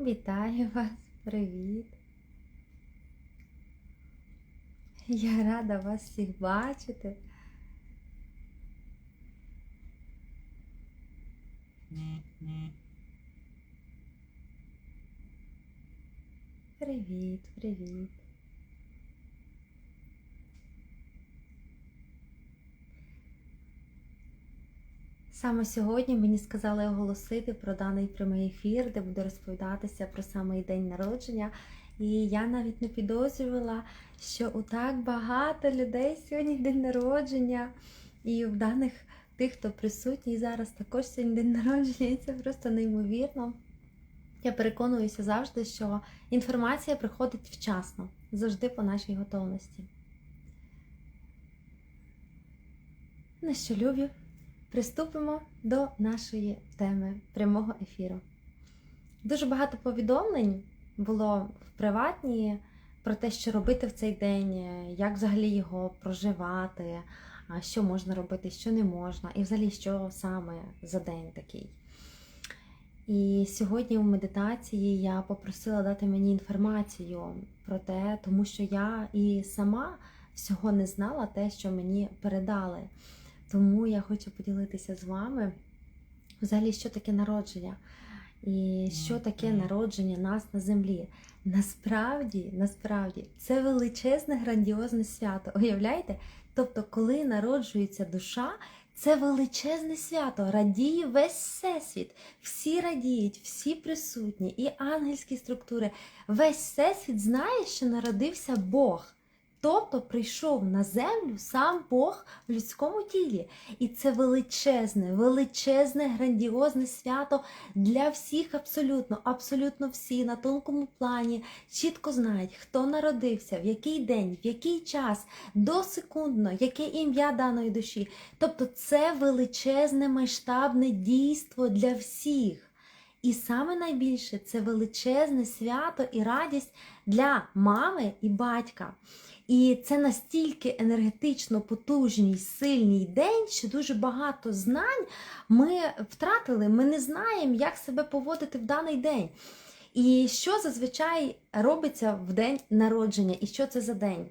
Вітаю вас, привіт. Я рада вас всіх бачити. Привіт, привіт. Саме сьогодні мені сказали оголосити про даний прямий ефір, де буде розповідатися про самий день народження. І я навіть не підозрювала, що у так багато людей сьогодні день народження. І в даних тих, хто присутній зараз, також сьогодні день народження, і це просто неймовірно. Я переконуюся завжди, що інформація приходить вчасно, завжди по нашій готовності. Ну що, любі, приступимо до нашої теми прямого ефіру. Дуже багато повідомлень було в приватні про те, що робити в цей день, як взагалі його проживати, що можна робити, що не можна, і взагалі, що саме за день такий. І сьогодні у медитації я попросила дати мені інформацію про те, тому що я і сама всього не знала те, що мені передали. Тому я хочу поділитися з вами взагалі, що таке народження. І що таке народження нас на землі? Насправді, насправді, це величезне грандіозне свято. Уявляєте? Тобто, коли народжується душа, це величезне свято, радіє весь всесвіт. Всі радіють, всі присутні, і ангельські структури. Весь всесвіт знає, що народився Бог. Тобто прийшов на землю сам Бог в людському тілі. І це величезне, величезне, грандіозне свято для всіх абсолютно, абсолютно всі на тонкому плані чітко знають, хто народився, в який день, в який час, досекундно, яке ім'я даної душі. Тобто це величезне масштабне дійство для всіх. І саме найбільше це величезне свято і радість для мами і батька. І це настільки енергетично потужний, сильний день, що дуже багато знань ми втратили. Ми не знаємо, як себе поводити в даний день. І що зазвичай робиться в день народження, і що це за день?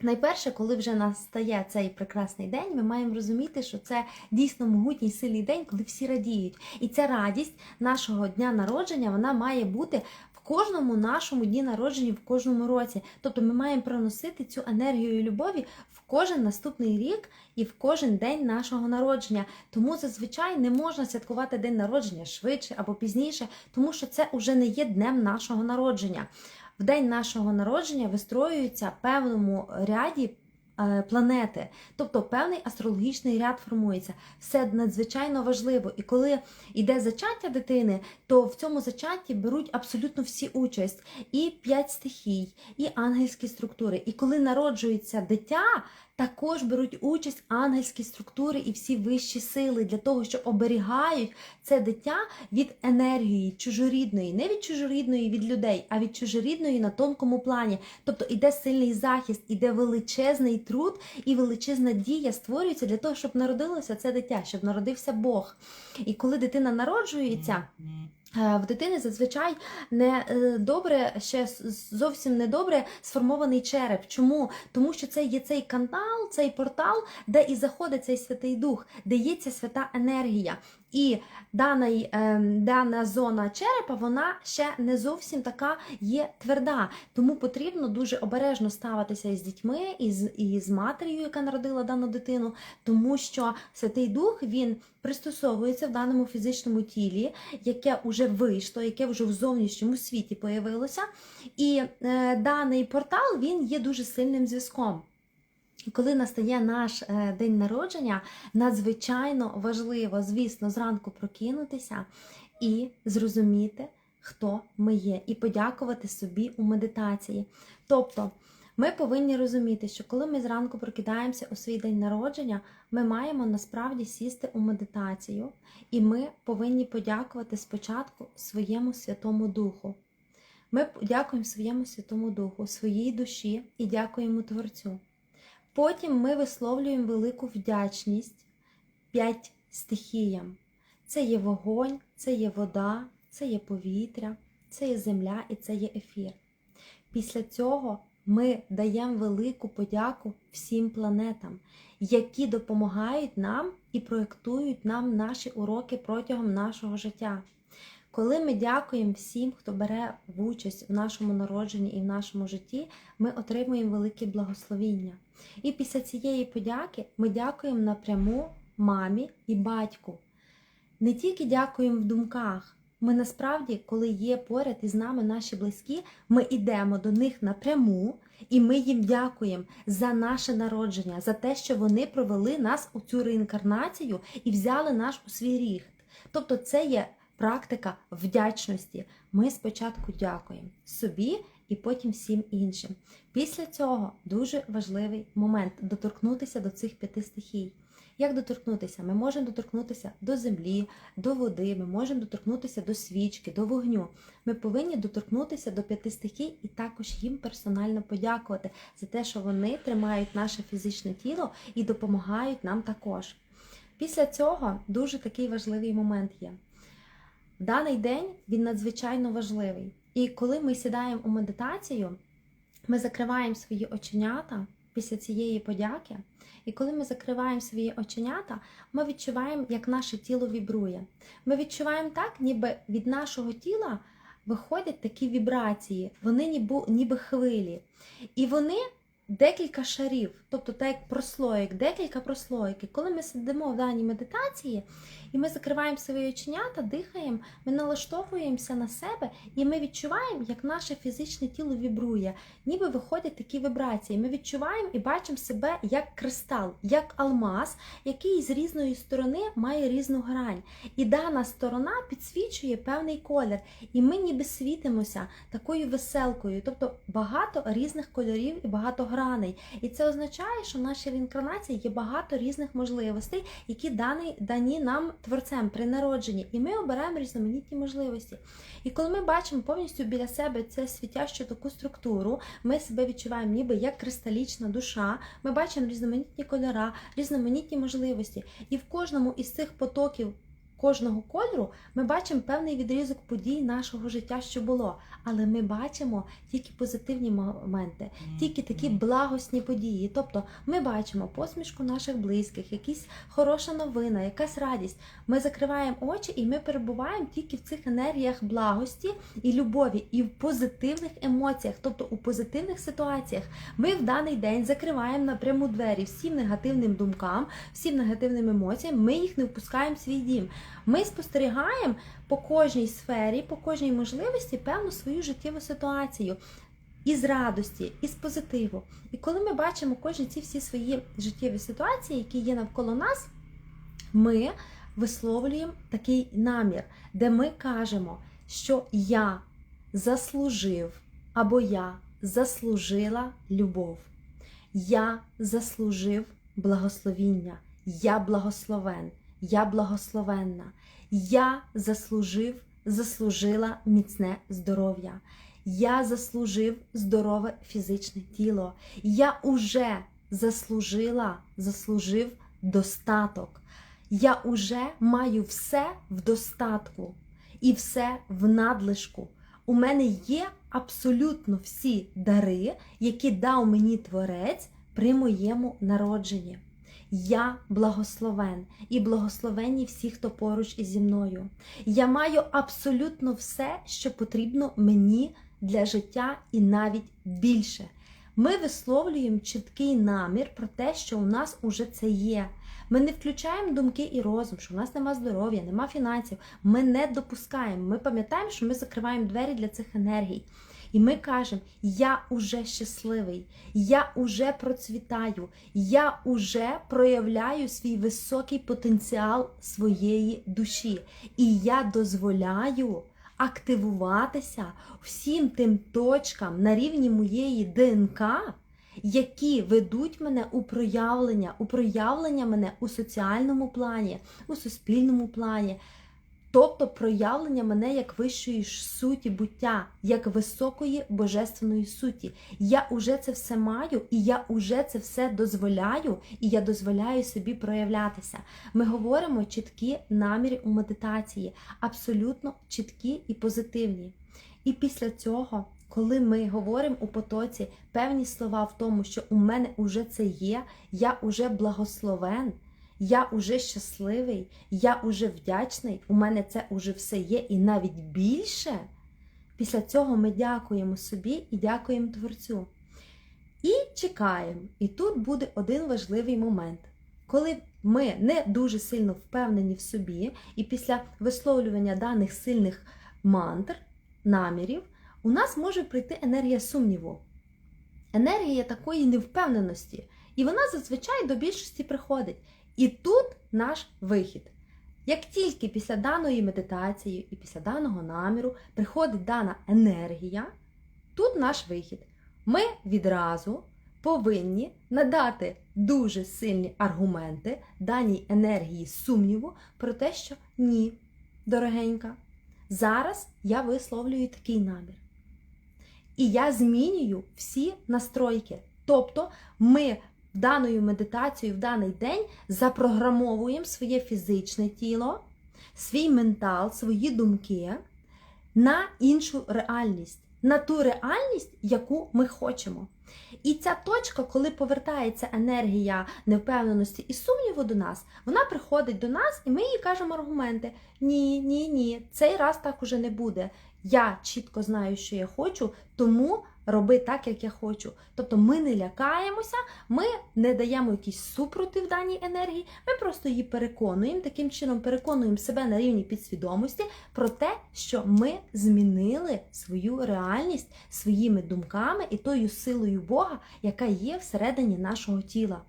Найперше, коли вже настає цей прекрасний день, ми маємо розуміти, що це дійсно могутній сильний день, коли всі радіють. І ця радість нашого дня народження вона має бути в кожному нашому дні народження, в кожному році. Тобто ми маємо проносити цю енергію любові в кожен наступний рік і в кожен день нашого народження. Тому зазвичай не можна святкувати день народження швидше або пізніше, тому що це вже не є днем нашого народження в день нашого народження вистроюються певному ряді е, планети, тобто певний астрологічний ряд формується. Все надзвичайно важливо. І коли йде зачаття дитини, то в цьому зачатті беруть абсолютно всі участь: і п'ять стихій, і ангельські структури. І коли народжується дитя, також беруть участь ангельські структури і всі вищі сили для того, що оберігають це дитя від енергії чужорідної, не від чужорідної від людей, а від чужорідної на тонкому плані. Тобто іде сильний захист, іде величезний труд і величезна дія створюється для того, щоб народилося це дитя, щоб народився Бог. І коли дитина народжується. Е, В дитини зазвичай не е, добре, ще зовсім не добре сформований череп. Чому? Тому що це є цей канал, цей портал, де і заходить цей святий дух, де є ця свята енергія. І даний, е, дана зона черепа, вона ще не зовсім така є тверда. Тому потрібно дуже обережно ставитися із дітьми, і з, і з матер'ю, яка народила дану дитину, тому що Святий Дух він пристосовується в даному фізичному тілі, яке вже вийшло, яке вже в зовнішньому світі появилося. І е, даний портал він є дуже сильним зв'язком. І коли настає наш е, день народження, надзвичайно важливо, звісно, зранку прокинутися і зрозуміти, хто ми є, і подякувати собі у медитації. Тобто, ми повинні розуміти, що коли ми зранку прокидаємося у свій день народження, ми маємо насправді сісти у медитацію, і ми повинні подякувати спочатку своєму Святому Духу. Ми дякуємо своєму Святому Духу, своїй душі і дякуємо Творцю. Потім ми висловлюємо велику вдячність п'ять стихіям. Це є вогонь, це є вода, це є повітря, це є земля і це є ефір. Після цього ми даємо велику подяку всім планетам, які допомагають нам і проєктують нам наші уроки протягом нашого життя. Коли ми дякуємо всім, хто бере участь в нашому народженні і в нашому житті, ми отримуємо велике благословіння. І після цієї подяки ми дякуємо напряму мамі і батьку. Не тільки дякуємо в думках. Ми насправді, коли є поряд із нами наші близькі, ми йдемо до них напряму, і ми їм дякуємо за наше народження, за те, що вони провели нас у цю реінкарнацію і взяли наш у свій ріхт. Тобто, це є практика вдячності. Ми спочатку дякуємо собі і потім всім іншим. Після цього дуже важливий момент доторкнутися до цих п'яти стихій. Як доторкнутися? Ми можемо доторкнутися до землі, до води, ми можемо доторкнутися до свічки, до вогню. Ми повинні доторкнутися до п'яти стихій і також їм персонально подякувати за те, що вони тримають наше фізичне тіло і допомагають нам також. Після цього дуже такий важливий момент є. Даний день він надзвичайно важливий. І коли ми сідаємо у медитацію, ми закриваємо свої оченята після цієї подяки. І коли ми закриваємо свої оченята, ми відчуваємо, як наше тіло вібрує. Ми відчуваємо так, ніби від нашого тіла виходять такі вібрації, вони ніби, ніби хвилі. І вони декілька шарів, тобто так як прослоїк, декілька прослоїк. І коли ми сидимо в даній медитації, і ми закриваємо свої оченята, дихаємо, ми налаштовуємося на себе, і ми відчуваємо, як наше фізичне тіло вібрує, ніби виходять такі вібрації. Ми відчуваємо і бачимо себе як кристал, як алмаз, який з різної сторони має різну грань. І дана сторона підсвічує певний колір. І ми ніби світимося такою веселкою, тобто багато різних кольорів і багато граней. І це означає, що в нашій реінкарнації є багато різних можливостей, які дані, дані нам творцем при народженні. І ми обираємо різноманітні можливості. І коли ми бачимо повністю біля себе це світящу таку структуру, ми себе відчуваємо ніби як кристалічна душа. Ми бачимо різноманітні кольора, різноманітні можливості. І в кожному із цих потоків. Кожного кольору ми бачимо певний відрізок подій нашого життя, що було, але ми бачимо тільки позитивні моменти, тільки такі благосні події. Тобто ми бачимо посмішку наших близьких, якісь хороша новина, якась радість. Ми закриваємо очі і ми перебуваємо тільки в цих енергіях благості і любові, і в позитивних емоціях, тобто у позитивних ситуаціях. Ми в даний день закриваємо напряму двері всім негативним думкам, всім негативним емоціям. Ми їх не впускаємо в свій дім. Ми спостерігаємо по кожній сфері, по кожній можливості певну свою життєву ситуацію. Із радості, із позитиву. І коли ми бачимо кожні ці всі свої життєві ситуації, які є навколо нас, ми висловлюємо такий намір, де ми кажемо, що я заслужив або я заслужила любов. Я заслужив благословіння, я благословен, я благословенна. Я заслужив, заслужила міцне здоров'я. Я заслужив здорове фізичне тіло. Я уже заслужила, заслужив достаток. Я уже маю все в достатку і все в надлишку. У мене є абсолютно всі дари, які дав мені Творець при моєму народженні. Я благословен і благословенні всі, хто поруч із зі мною. Я маю абсолютно все, що потрібно мені для життя, і навіть більше. Ми висловлюємо чіткий намір про те, що у нас уже це є. Ми не включаємо думки і розум, що у нас нема здоров'я, нема фінансів. Ми не допускаємо. Ми пам'ятаємо, що ми закриваємо двері для цих енергій. І ми кажемо: я уже щасливий, я уже процвітаю, я уже проявляю свій високий потенціал своєї душі. І я дозволяю активуватися всім тим точкам на рівні моєї ДНК. Які ведуть мене у проявлення, у проявлення мене у соціальному плані, у суспільному плані, тобто проявлення мене як вищої суті буття, як високої божественної суті. Я уже це все маю, і я уже це все дозволяю, і я дозволяю собі проявлятися. Ми говоримо чіткі наміри у медитації, абсолютно чіткі і позитивні. І після цього, коли ми говоримо у потоці певні слова в тому, що у мене уже це є, я уже благословен, я уже щасливий, я уже вдячний, у мене це уже все є, і навіть більше. Після цього ми дякуємо собі і дякуємо Творцю. І чекаємо. І тут буде один важливий момент. Коли ми не дуже сильно впевнені в собі, і після висловлювання даних сильних мантр, намірів, у нас може прийти енергія сумніву, енергія такої невпевненості. І вона зазвичай до більшості приходить. І тут наш вихід. Як тільки після даної медитації і після даного наміру приходить дана енергія, тут наш вихід. Ми відразу повинні надати дуже сильні аргументи даній енергії сумніву про те, що ні, дорогенька, зараз я висловлюю такий намір. І я змінюю всі настройки. Тобто ми даною медитацією в даний день запрограмовуємо своє фізичне тіло, свій ментал, свої думки на іншу реальність, на ту реальність, яку ми хочемо. І ця точка, коли повертається енергія невпевненості і сумніву до нас, вона приходить до нас, і ми їй кажемо аргументи: ні, ні, ні, цей раз так уже не буде. Я чітко знаю, що я хочу, тому роби так, як я хочу. Тобто ми не лякаємося, ми не даємо якийсь супротив даній енергії, ми просто її переконуємо, таким чином переконуємо себе на рівні підсвідомості про те, що ми змінили свою реальність своїми думками і тою силою Бога, яка є всередині нашого тіла.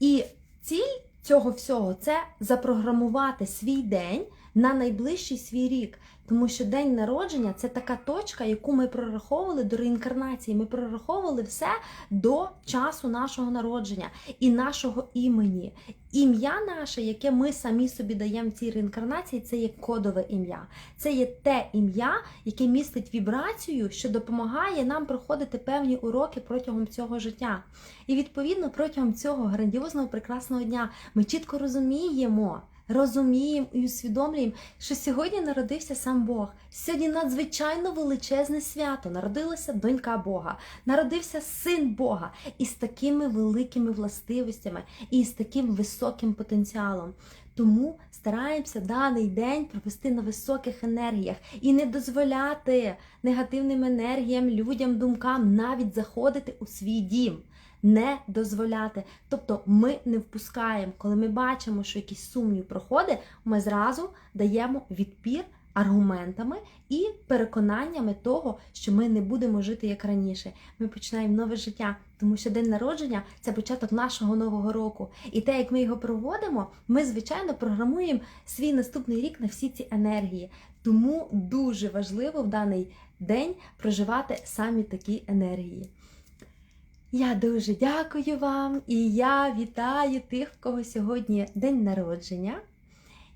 І ціль цього всього це запрограмувати свій день на найближчий свій рік. Тому що день народження це така точка, яку ми прораховували до реінкарнації. Ми прораховували все до часу нашого народження і нашого імені. Ім'я наше, яке ми самі собі даємо в цій реінкарнації, це є кодове ім'я. Це є те ім'я, яке містить вібрацію, що допомагає нам проходити певні уроки протягом цього життя. І відповідно протягом цього грандіозного прекрасного дня ми чітко розуміємо розуміємо і усвідомлюємо, що сьогодні народився сам Бог. Сьогодні надзвичайно величезне свято. Народилася донька Бога, народився син Бога із такими великими властивостями і з таким високим потенціалом. Тому стараємося даний день провести на високих енергіях і не дозволяти негативним енергіям, людям, думкам навіть заходити у свій дім не дозволяти. Тобто ми не впускаємо, коли ми бачимо, що якийсь сумнів проходить, ми зразу даємо відпір аргументами і переконаннями того, що ми не будемо жити як раніше. Ми починаємо нове життя, тому що день народження це початок нашого нового року. І те, як ми його проводимо, ми звичайно програмуємо свій наступний рік на всі ці енергії. Тому дуже важливо в даний день проживати самі такі енергії. Я дуже дякую вам і я вітаю тих, в кого сьогодні день народження.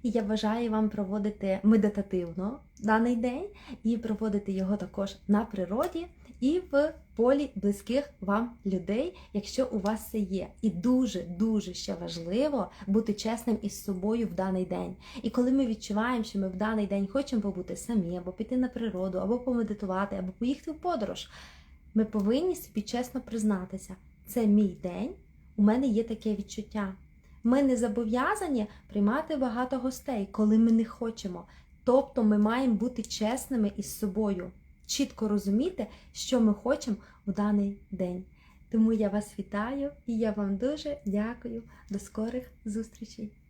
І я бажаю вам проводити медитативно даний день і проводити його також на природі і в полі близьких вам людей, якщо у вас це є. І дуже-дуже ще важливо бути чесним із собою в даний день. І коли ми відчуваємо, що ми в даний день хочемо побути самі, або піти на природу, або помедитувати, або поїхати в подорож. Ми повинні собі чесно признатися, це мій день, у мене є таке відчуття. Ми не зобов'язані приймати багато гостей, коли ми не хочемо. Тобто ми маємо бути чесними із собою, чітко розуміти, що ми хочемо у даний день. Тому я вас вітаю і я вам дуже дякую. До скорих зустрічей!